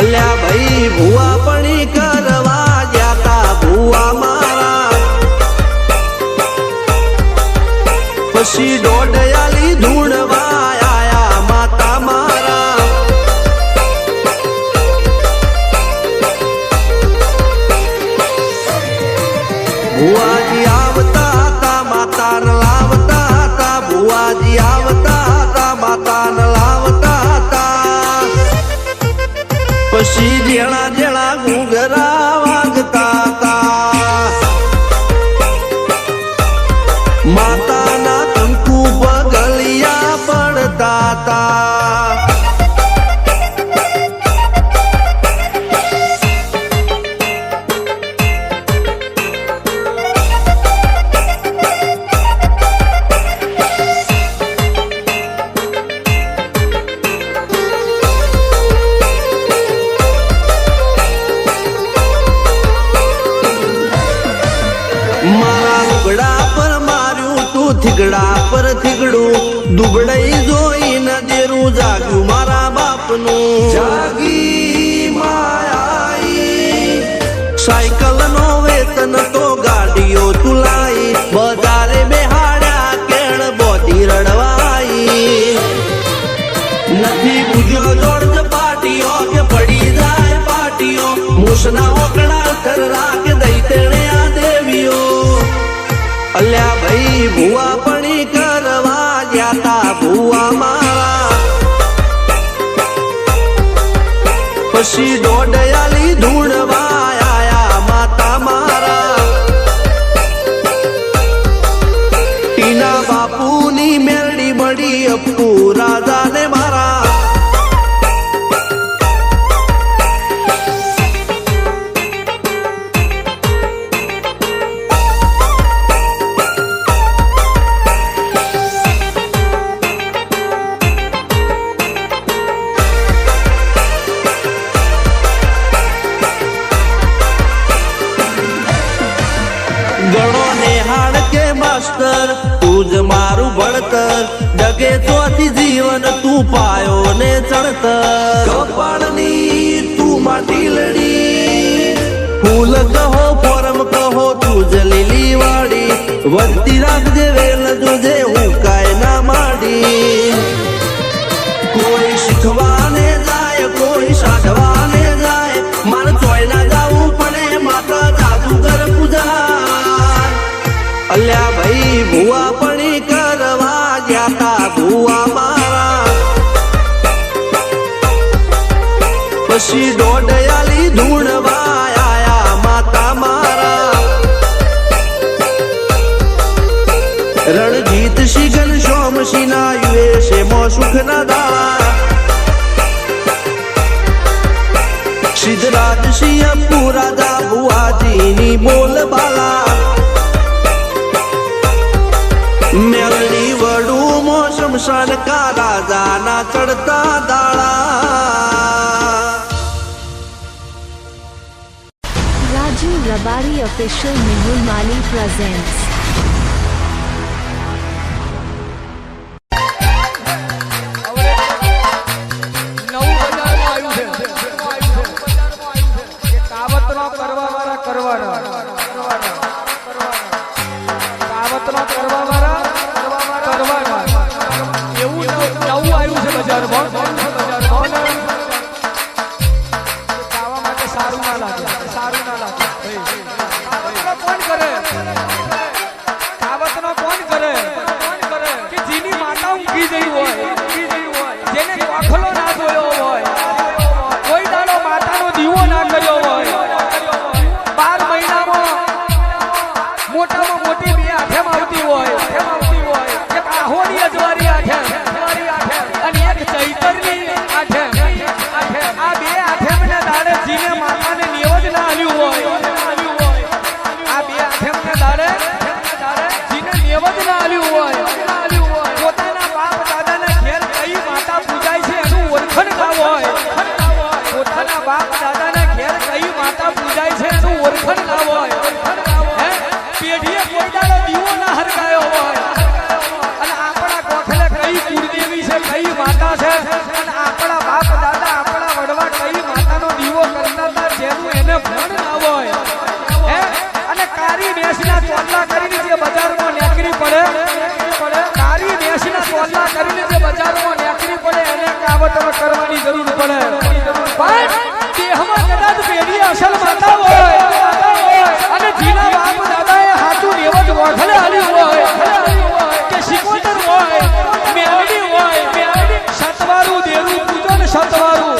અલ્યા ભાઈ ભુવા 几点了 થીગડા પર થીગડું દુબળઈ જોઈને દેરું જાગ્યું મારા બાપનું. જાગી માયાઈ. સાયકલ નો વેતન તો ગાડીઓ તુલાઈ બજારે બેહાડ્યા કેળ બોધી રડવાઈ. નથી પૂજ્યો જોડ પાટીઓ કે પડી જાય પાટીઓ. મૂસના ઓકડા કર રાખ દઈ તેણે આ દેવીઓ. અલ્યા ભુવા પણી કરવા ગયા ભુવા મારા. પછી દોડયાલી ધૂણવા આયા માતા મારા. ટીના બાપુની મેરડી મળી અપ્પુ ડગે ચોથી જીવન તું પાયો ને ચણતર કપાળની તું માટીલડી ફૂલ કહો પરમ કહો તું જ લીલી વાડી. વધતી રાખજે, વેલ જોજે, હું કાય ના માડી. કોઈ શીખવાને જાય, કોઈ સાધવાને જાય. મારે ચોય ના જાવું પડે, માતા જાદુગર પૂજા. અલ્યા ભાઈ, ભુવા પણી પછી દોડયાલી ધૂણવા આયા માતા મારા. રણજીત શિગન સિના યુએ છે મો સુખ ના દાળા સિદ્ધરાજ સિંહ પુરાજા ભુવાજીની બોલ બાલા. મેલની વડું મો શમશાન કા રાજાના ચડતા દાળા Sabari official Mihul Mali presents. 看你拿我。સતવારું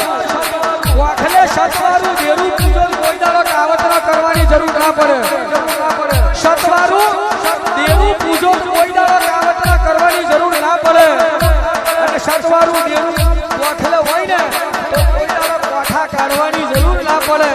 વાખને સતવારું વેરું પૂજન કોઈ દાડો કાવતરા કરવાની જરૂર ના પડે. સતવારું દેવું પૂજન કોઈ દાડો કાવતરા કરવાની જરૂર ના પડે. અને સતવારું દેવું વાખલે હોય ને તો કોઈ દાડો કોઠા કાઢવાની જરૂર ના પડે.